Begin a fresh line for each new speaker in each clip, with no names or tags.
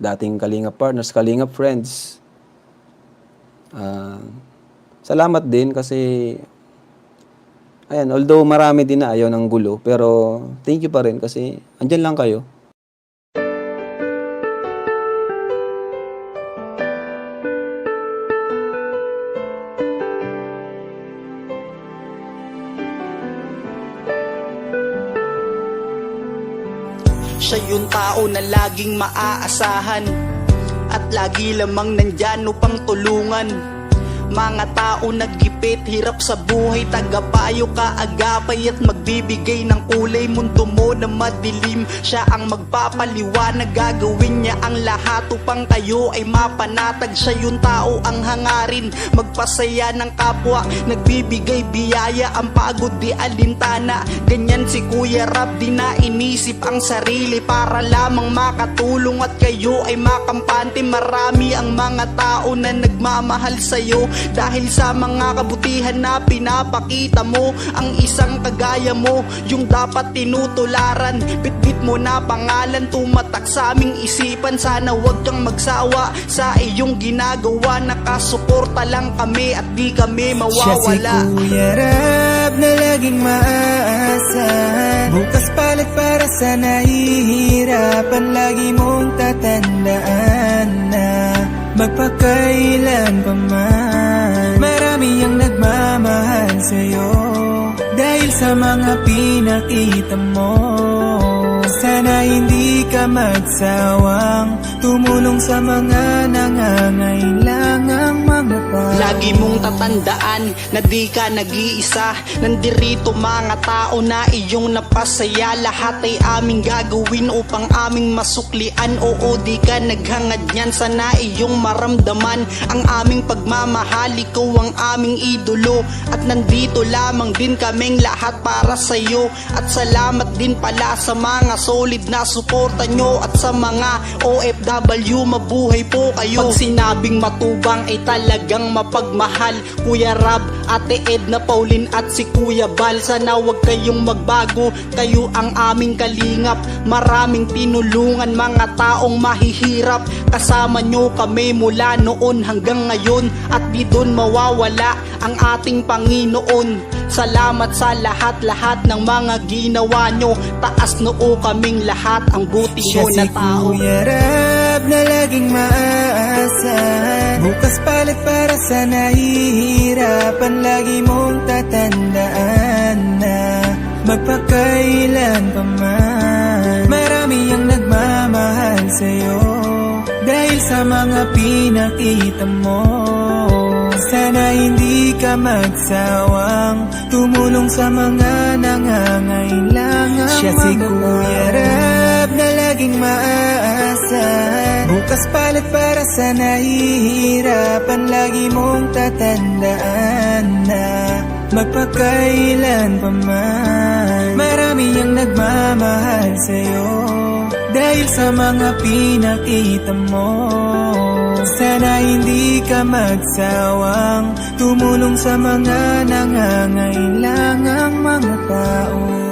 dating Kalinga partners, Kalinga friends. Ah, salamat din kasi ayan, although marami din na ayaw ng gulo, pero thank you pa rin kasi andyan lang kayo.
Siya yung tao na laging maaasahan. At lagi lamang nandyan upang tulungan mga tao naggipit, hirap sa buhay Tagapayo kaagapay at magbibigay ng kulay. Mundo mo na madilim Siya ang magpapaliwanag. Gagawin niya ang lahat upang kayo ay mapanatag. Siya yung tao ang hangarin Magpasaya ng kapwa. Nagbibigay biyaya Ang pagod di alintana. Ganyan si Kuya Rap Di na inisip ang sarili. Para lamang makatulong At kayo ay makampante. Marami ang mga tao na nagmamahal sa'yo Dahil sa mga kabutihan na pinapakita mo Ang isang kagaya mo Yung dapat tinutularan. Bitbit mo na pangalan Tumatak sa aming isipan. Sana wag kang magsawa Sa iyong ginagawa. Nakasuporta lang kami At di kami
Siya si
mawawala.
Kuya Rab na laging maaasahan. Bukas palit para sa nahihirapan Lagi mong tatandaan Magpakailan pa man Marami ang nagmamahal sa'yo. Dahil sa mga pinakita mo Sana hindi ka magsawang Tumulong sa mga nangangailangang mga
Lagi mong tatandaan na di ka nag-iisa. Nandirito mga tao na iyong napasaya. Lahat ay aming gagawin upang aming masuklian. Oo di ka naghangad niyan. Sana iyong maramdaman Ang aming pagmamahal. Ikaw ang aming idolo. At nandito lamang din kaming lahat para sa'yo. At salamat din pala sa mga solid na suporta nyo. At sa mga OFW mabuhay po kayo. Pag sinabing matubang ay talagang mapagmahal Kuya Rab, Ate Edna Pauline at si Kuya Bal. Sana wag kayong magbago, kayo ang aming kalingap. Maraming tinulungan mga taong mahihirap. Kasama nyo kami mula noon hanggang ngayon At di doon mawawala ang ating Panginoon. Salamat sa lahat-lahat ng mga ginawa nyo. Taas noo kaming lahat ang buti
Siya
nyo na
si
tao.
Kuya Rab na laging maaasahan Bukas palit para sa nahihirapan Lagi mong tatandaan na Magpakailan pa man. Marami ang nagmamahal sa'yo Dahil sa mga pinakita mo. Sana hindi ka magsawang Tumulong sa mga nangangailangan. Siya si Kuya Rab. na laging maaasahan Bukas palit para sa nahihirapan Lagi mong tatandaan na Magpakailan pa man. Marami ang nagmamahal sa'yo Dahil sa mga pinakita mo. Sana hindi ka magsawang Tumulong sa mga nangangailangang mga tao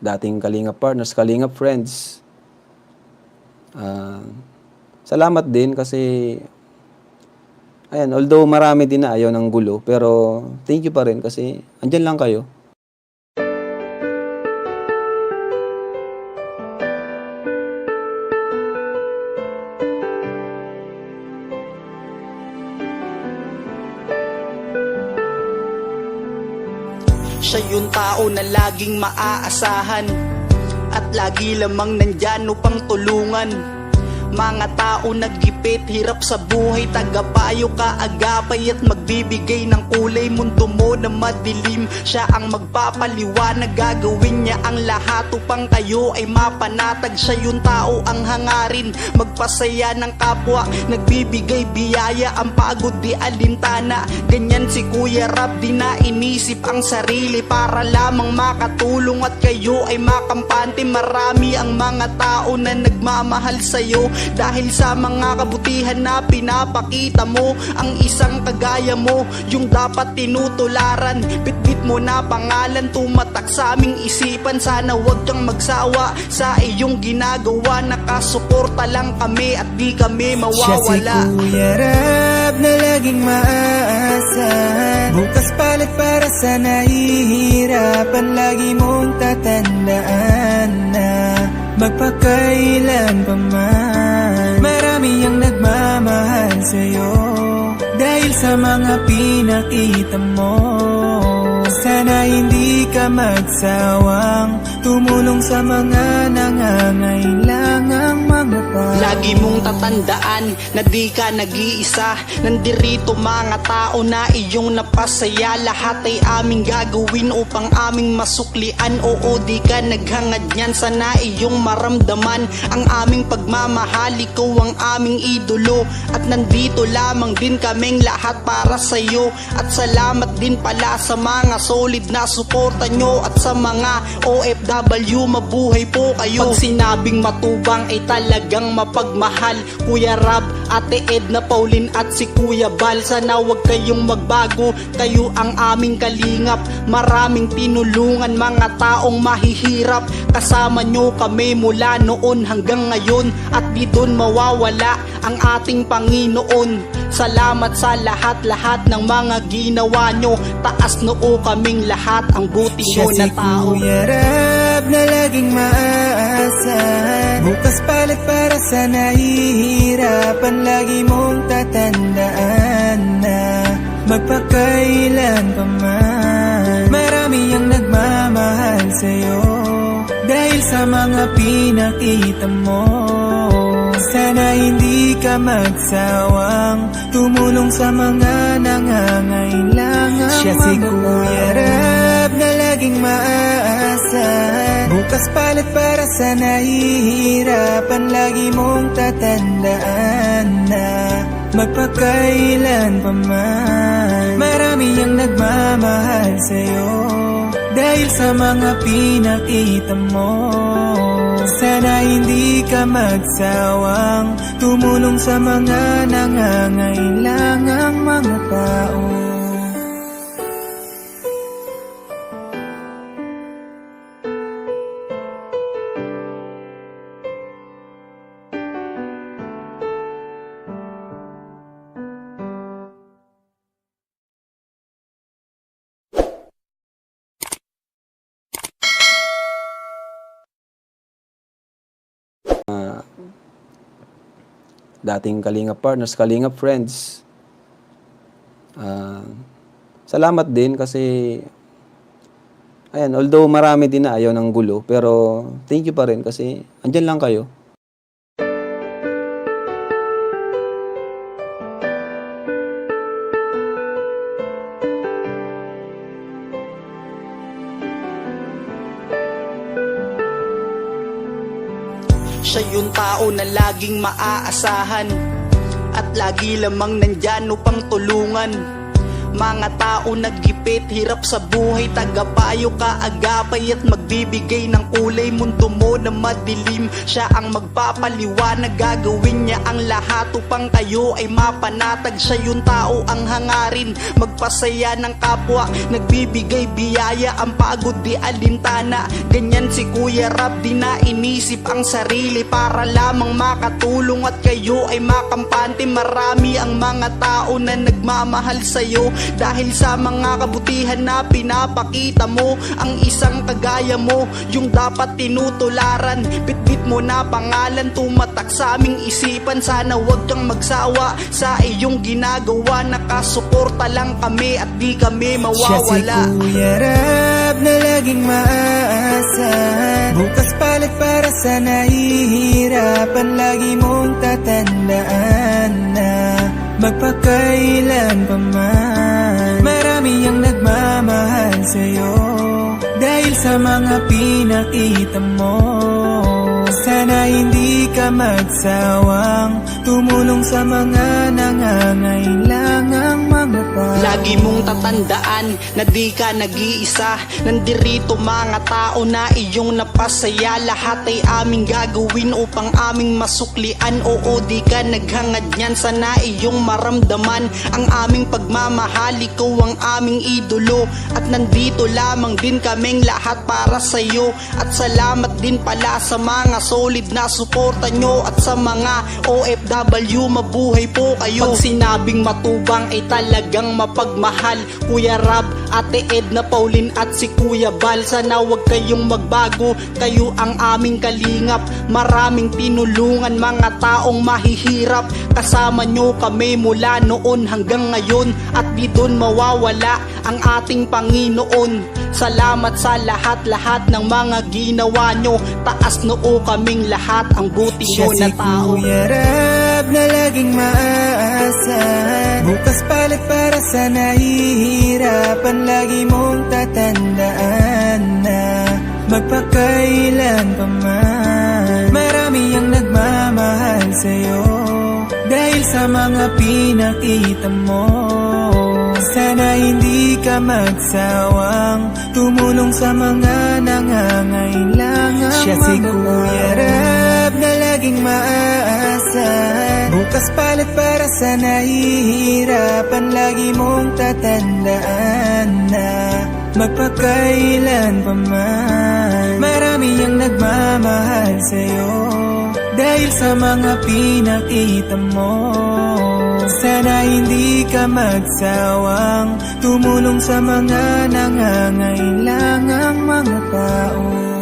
dating Kalinga partners, Kalinga friends. Ah, salamat din kasi ayan, although marami din na ayaw ng gulo, pero thank you pa rin kasi andyan lang kayo.
Tao na laging maaasahan. At lagi lamang nandyan upang tulungan Mga tao nagipit, hirap sa buhay Tagapayo kaagapay at magbibigay ng kulay. Mundo mo na madilim Siya ang magpapaliwanag. Gagawin niya ang lahat upang kayo ay mapanatag. Siya yung tao ang hangarin Magpasaya ng kapwa. Nagbibigay biyaya Ang pagod di alintana. Ganyan si Kuya Rab Di na inisip ang sarili. Para lamang makatulong At kayo ay makampante. Marami ang mga tao na nagmamahal sa'yo Dahil sa mga kabutihan na pinapakita mo Ang isang kagaya mo Yung dapat tinutularan. Bitbit mo na pangalan Tumatak sa aming isipan. Sana wag kang magsawa Sa iyong ginagawa. Nakasuporta lang kami At di kami
Siya si
mawawala.
Kuya Rab na laging maaasahan Bukas palit para sa nahihirapan Lagi mong tatandaan na Magpakailan pa man sa mga pinakita mo. Sana hindi ka magsawang Tumulong sa mga nangangailangang
Lagi mong tatandaan na di ka nag-iisa. Nandirito mga tao na iyong napasaya. Lahat ay aming gagawin upang aming masuklian. Oo di ka naghangad niyan. Sana iyong maramdaman Ang aming pagmamahal. Ikaw ang aming idolo. At nandito lamang din kaming lahat para sa'yo. At salamat din pala sa mga solid na suporta nyo At sa mga OFW mabuhay po kayo. Pag sinabing matubang ay talagang mapagmahal. Kuya Rab, Ate Edna Pauline at si Kuya Bal. Sana wag kayong magbago, kayo ang aming kalingap. Maraming tinulungan mga taong mahihirap. Kasama nyo kami mula noon hanggang ngayon. At di doon mawawala ang ating Panginoon. Salamat sa lahat-lahat ng mga ginawa nyo. Taas noo kaming lahat. Ang buti
Siya
nyo
si
na tao.
Kuya Rab na laging maaasahan Bukas palit para sa nahihirapan Lagi mong tatandaan na Magpakailan pa man. Marami ang nagmamahal sa'yo Dahil sa mga pinakita mo. Sana hindi ka magsawang Tumulong sa mga nangangailangan. Siya si Kuya na laging maaasahan Bukas palit para sa nahihirapan Lagi mong tatandaan na Magpakailan pa man. Marami ang nagmamahal sa'yo Dahil sa mga pinakita mo. Sana hindi ka magsawang tumulong sa mga nangangailangang mga tao.
Dating Kalingap partners, Kalingap friends. Ah, salamat din kasi ayan, although marami din na ayaw ng gulo, pero thank you pa rin kasi andyan lang kayo.
Siya yung tao na laging maaasahan. At lagi lamang nandyan upang tulungan. Mga tao nagipit, hirap sa buhay Tagapayo kaagapay at magbibigay ng kulay Mundo mo na madilim. Siya ang magpapaliwanag Gagawin niya ang lahat upang kayo ay mapanatag. Siya yung tao ang hangarin Magpasaya ng kapwa. Nagbibigay biyaya Ang pagod di alintana. Ganyan si Kuya Rab Di na inisip ang sarili. Para lamang makatulong At kayo ay makampante. Marami ang mga tao na nagmamahal sa'yo. Dahil sa mga kabutihan na pinapakita mo Ang isang kagaya mo. Yung dapat tinutularan Bitbit mo na pangalan. Tumatak sa aming isipan Sana wag kang magsawa Sa iyong ginagawa. Nakasuporta lang kami At di kami
Siya si
mawawala.
Kuya Rab na laging maaasahan Bukas palit para sa nahihirapan Lagi mong tatandaan na Magpakailan pa man Marami ang nagmamahal sa'yo. Dahil sa mga pinakita mo Sana hindi ka magsawang Tumulong sa mga nangangailangang mga tao.
Lagi mong tatandaan na di ka nag-iisa. Nandirito mga tao na iyong napasaya. Lahat ay aming gagawin upang aming masuklian. Oo di ka naghangad niyan. Sana iyong maramdaman Ang aming pagmamahal. Ikaw ang aming idolo. At nandito lamang din kaming lahat para sa'yo. At salamat din pala sa mga solid na suporta nyo At sa mga OFW mabuhay po kayo. Pag sinabing matubang ay talagang mapagmahal. Kuya Rab, Ate Edna, Pauline at si Kuya Bal. Sana wag kayong magbago, kayo ang aming kalingap. Maraming tinulungan mga taong mahihirap. Kasama nyo kami mula noon hanggang ngayon. At di doon mawawala ang ating Panginoon. Salamat sa lahat-lahat ng mga ginawa nyo. Taas noo kaming lahat. Ang buti
Siya
nyo
si
na tao.
Kuya Rab na laging maaasahan Bukas palit para sa nahihirapan Lagi mong tatandaan na Magpakailan pa man. Marami ang nagmamahal sa'yo Dahil sa mga pinakita mo sana hindi ka magsawang tumulong sa mga nangangailangan Siya si Kuya Rab na laging maaasahan. Bukas palit para sa nahihirapan Lagi mong tatandaan na Magpakailan pa man. Marami ang nagmamahal sa'yo Dahil sa mga pinakita mo ka magsawang tumulong sa mga nangangailangang mga tao.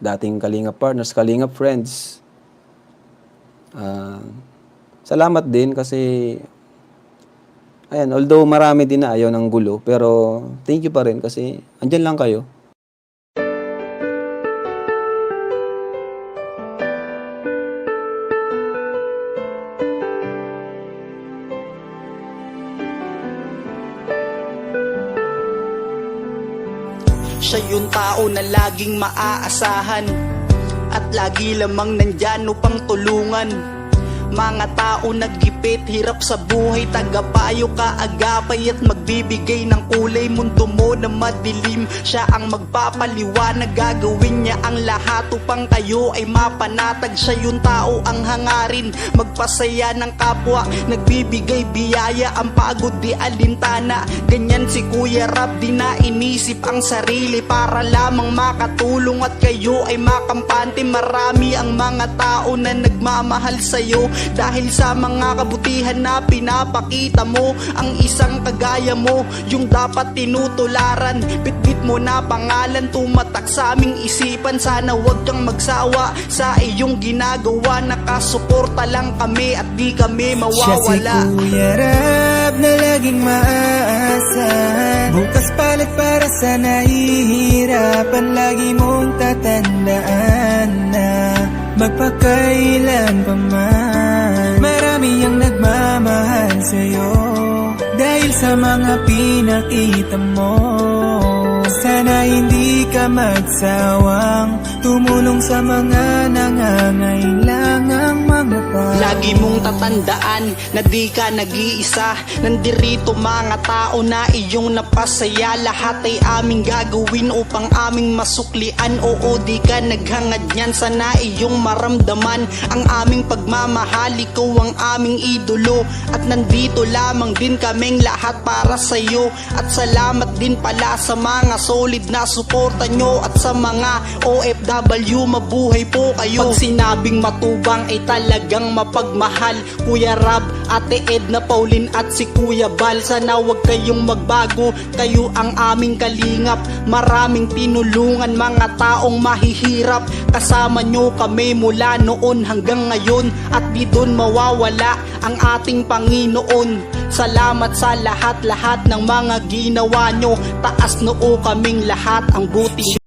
Dating Kalingap partners, Kalingap friends. Ah, salamat din kasi ayan, although marami din na ayaw ng gulo, pero thank you pa rin kasi andyan lang kayo.
Siya yung tao na laging maaasahan. At lagi lamang nandyan upang tulungan Mga tao nagipit, hirap sa buhay Tagapayo ka, agapay at magbibigay ng kulay. Mundo mo na madilim Siya ang magpapaliwanag. Gagawin niya ang lahat upang kayo ay mapanatag. Siya yung tao ang hangarin Magpasaya ng kapwa. Nagbibigay biyaya Ang pagod di alintana. Ganyan si Kuya Rab Di na inisip ang sarili. Para lamang makatulong At kayo ay makampante. Marami ang mga tao na nagmamahal sa'yo Dahil sa mga kabutihan na pinapakita mo Ang isang kagaya mo Yung dapat tinutularan. Bitbit mo na pangalan Tumatak sa aming isipan. Sana wag kang magsawa Sa iyong ginagawa. Nakasuporta lang kami At di kami
Siya si
mawawala.
Kuya Rab na laging maaasahan Bukas palit para sa nahihirapan Lagi mong tatandaan na Magpakailan pa man Marami ang nagmamahal sa'yo. Dahil sa mga pinakita mo Sana hindi ka magsawang Tumulong sa mga tao
Lagi mong tatandaan na di ka nag-iisa. Nandirito mga tao na iyong napasaya. Lahat ay aming gagawin upang aming masuklian. Oo di ka naghangad niyan sana iyong maramdaman. Ang aming pagmamahal ikaw ang aming idolo. At nandito lamang din kaming lahat para sa'yo. At salamat din pala sa mga solid na suporta nyo. At sa mga OFW mabuhay po kayo. Pag sinabing matubang ay talagang mapagmahal Kuya Rab, Ate Edna, Pauline at si Kuya Bal. Sana wag kayong magbago, kayo ang aming kalingap. Maraming tinulungan mga taong mahihirap. Kasama nyo kami mula noon hanggang ngayon At di doon mawawala ang ating Panginoon. Salamat sa lahat-lahat ng mga ginawa nyo. Taas noo kaming lahat ang buti